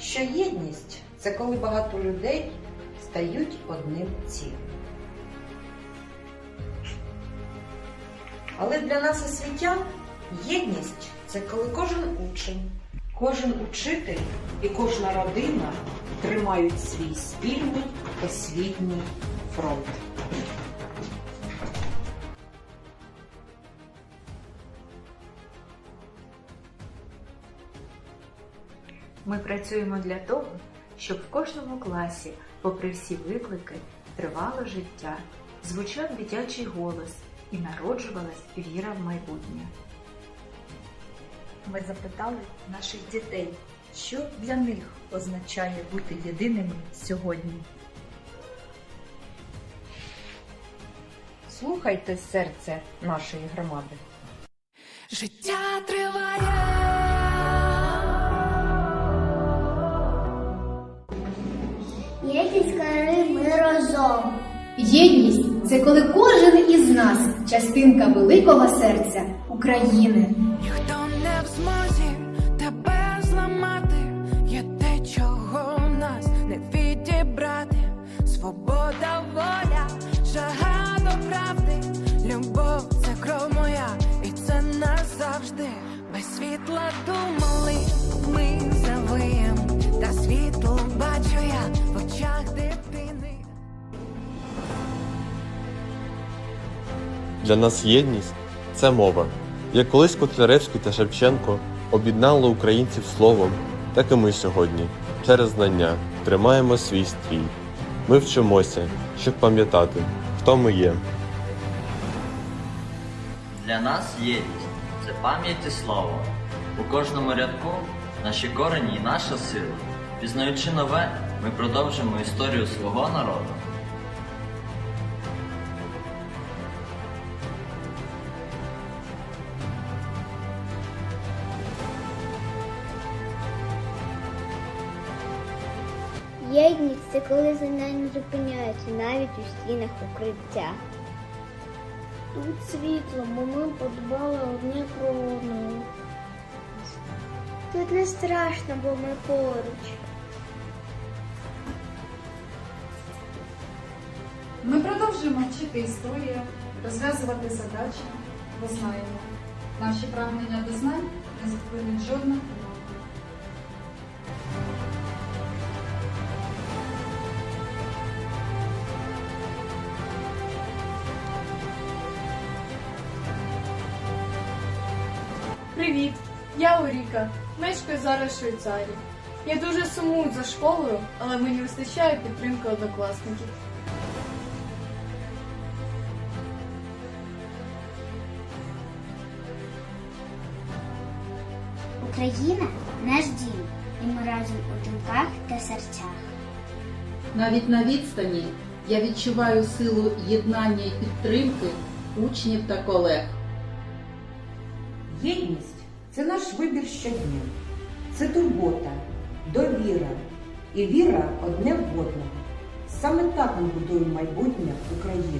що єдність це коли багато людей стають одним цілим. Але для нас, освітян, єдність це коли кожен учень, кожен учитель і кожна родина тримають свій спільний освітній фронт. Ми працюємо для того, щоб в кожному класі, попри всі виклики, тривало життя, звучав дитячий голос і народжувалась віра в майбутнє. Ми запитали наших дітей, що для них означає бути єдиними сьогодні. Слухайте серце нашої громади. Життя триває. Єдність, коли ми разом. Єдність це коли кожен із нас частинка великого серця України. Ніхто не в змозі тебе зламати. Є те, чого в нас не відібрати. Свобода, воля, жага до правди. Любов це кров моя, і це назавжди. Без світла думали, ми завиєм. Та світло бачу я Для нас єдність це мова. Як колись Котляревський та Шевченко об'єднали українців словом, так і ми сьогодні, через знання, тримаємо свій стрій. Ми вчимося, щоб пам'ятати, хто ми є. Для нас єдність це пам'ять і слово. У кожному рядку наші корені і наша сила. Пізнаючи нове, ми продовжимо історію свого народу. Єдність це коли знання не зупиняються навіть у стінах укриття. Тут світло, бо ми подбали одне про одного. Тут не страшно, бо ми поруч. Ми продовжуємо вчити історію, розв'язувати задачі, бо знаємо, наші прагнення до знань не зупинить жодна Привіт! Я Оріка, мешкаю зараз в Швейцарії. Я дуже сумую за школою, але мені вистачає підтримки однокласників. Україна наш дім, і ми разом у думках та серцях. Навіть на відстані я відчуваю силу єднання і підтримки учнів та колег. Єдність це наш вибір щодня, це турбота, довіра і віра одне в одного. Саме так ми будуємо майбутнє України.